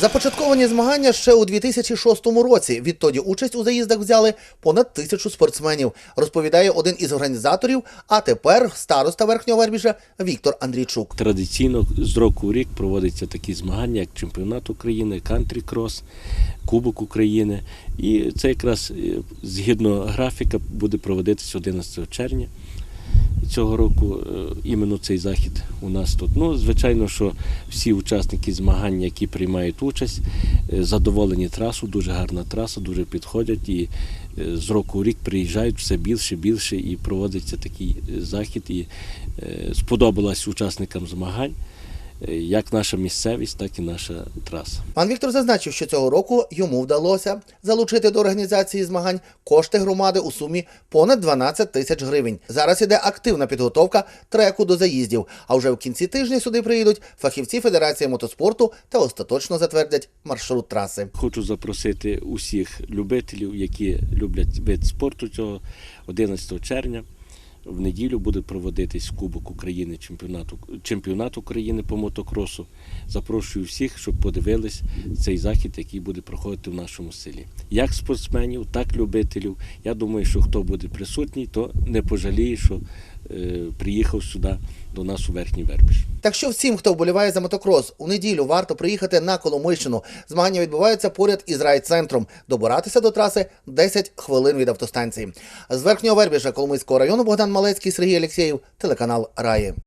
Започатковані змагання ще у 2006 році. Відтоді участь у заїздах взяли понад тисячу спортсменів, розповідає один із організаторів, а тепер староста Верхнього Вербіжа Віктор Андрійчук. Традиційно з року в рік проводяться такі змагання, як чемпіонат України, кантрі-крос, Кубок України. І це якраз е, згідно графіка буде проводитися 11 червня. Цього року е, іменно цей захід у нас тут. Ну, звичайно, що всі учасники змагань, які приймають участь, е, задоволені трасу, дуже гарна траса, дуже підходять і е, з року в рік приїжджають все більше, більше і проводиться такий захід. І сподобалась учасникам змагань як наша місцевість, так і наша траса. Пан Віктор зазначив, що цього року йому вдалося залучити до організації змагань кошти громади у сумі понад 12 тисяч гривень. Зараз іде активна підготовка треку до заїздів. А вже в кінці тижня сюди приїдуть фахівці Федерації мотоспорту та остаточно затвердять маршрут траси. Хочу запросити усіх любителів, які люблять вид спорту цього 11 червня. В неділю буде проводитись Кубок України, чемпіонат, чемпіонат України по мотокросу. Запрошую всіх, щоб подивились цей захід, який буде проходити в нашому селі. Як спортсменів, так і любителів. Я думаю, що хто буде присутній, то не пожаліє, що е, приїхав сюди до нас у Верхній Вербіж. Так що всім, хто вболіває за мотокрос, у неділю варто приїхати на Коломийщину. Змагання відбуваються поряд із райцентром. Добиратися до траси 10 хвилин від автостанції. З верхнього Вербіжа Коломийського району Богдан Малецький, Сергій Алєксєєв, телеканал Раї.